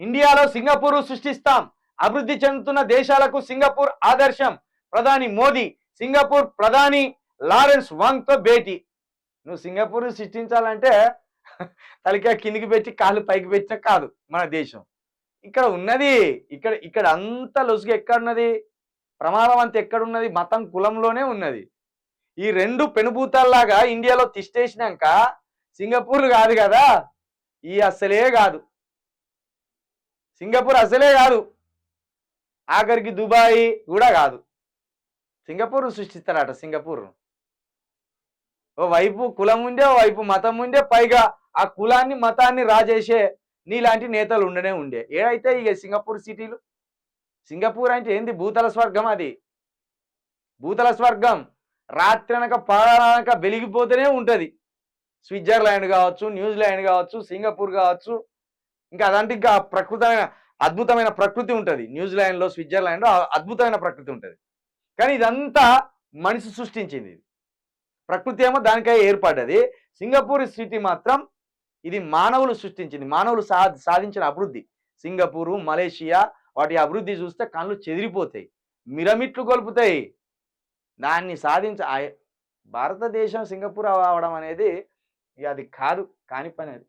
ఇండియాలో సింగపూర్ సృష్టిస్తాం. అభివృద్ధి చెందుతున్న దేశాలకు సింగపూర్ ఆదర్శం. ప్రధాని మోదీ సింగపూర్ ప్రధాని లారెన్స్ వాంగ్తో భేటీ. నువ్వు సింగపూర్ సృష్టించాలంటే తలకాయ కిందికి పెట్టి కాళ్ళు పైకి పెట్టిన కాదు మన దేశం. ఇక్కడ ఉన్నది ఇక్కడ ఇక్కడ అంత లొసుగు ఎక్కడున్నది? ప్రమాదం అంత ఎక్కడున్నది? మతం కులంలోనే ఉన్నది. ఈ రెండు పెనుభూతాల్లాగా ఇండియాలో తిష్టేసినాక సింగపూర్ కాదు కదా? ఈ అస్సలే కాదు. సింగపూర్ అసలే కాదు. ఆఖరికి దుబాయ్ కూడా కాదు. Singapore సృష్టిస్తారట Singapore. ఓ వైపు కులం ఉండే ఓ వైపు మతం ఉండే పైగా ఆ కులాన్ని మతాన్ని రాజేసే నీలాంటి నేతలు ఉండనే ఉండే. ఏడైతే ఇక సింగపూర్ సిటీలు? సింగపూర్ అంటే ఏంది? భూతల స్వర్గం అది. భూతల స్వర్గం రాత్రనక పగలనక వెలిగిపోతూనే ఉంటుంది. స్విట్జర్లాండ్ కావచ్చు న్యూజిలాండ్ కావచ్చు సింగపూర్ కావచ్చు ఇంకా అదంటే ఇంకా ప్రకృతమైన అద్భుతమైన ప్రకృతి ఉంటుంది. న్యూజిలాండ్లో స్విట్జర్లాండ్లో అద్భుతమైన ప్రకృతి ఉంటుంది. కానీ ఇదంతా మనిషి సృష్టించింది. ఇది ప్రకృతి ఏమో దానికై ఏర్పడ్డది. సింగపూర్ సిటీ మాత్రం ఇది మానవులు సృష్టించింది. మానవులు సాధించిన అభివృద్ధి. సింగపూరు మలేషియా వాటి అభివృద్ధి చూస్తే కళ్ళు చెదిరిపోతాయి. మిరమిట్లు కొలుపుతాయి. దాన్ని సాధించ భారతదేశం సింగపూర్ అవడం అనేది అది కాదు కాని పని అది.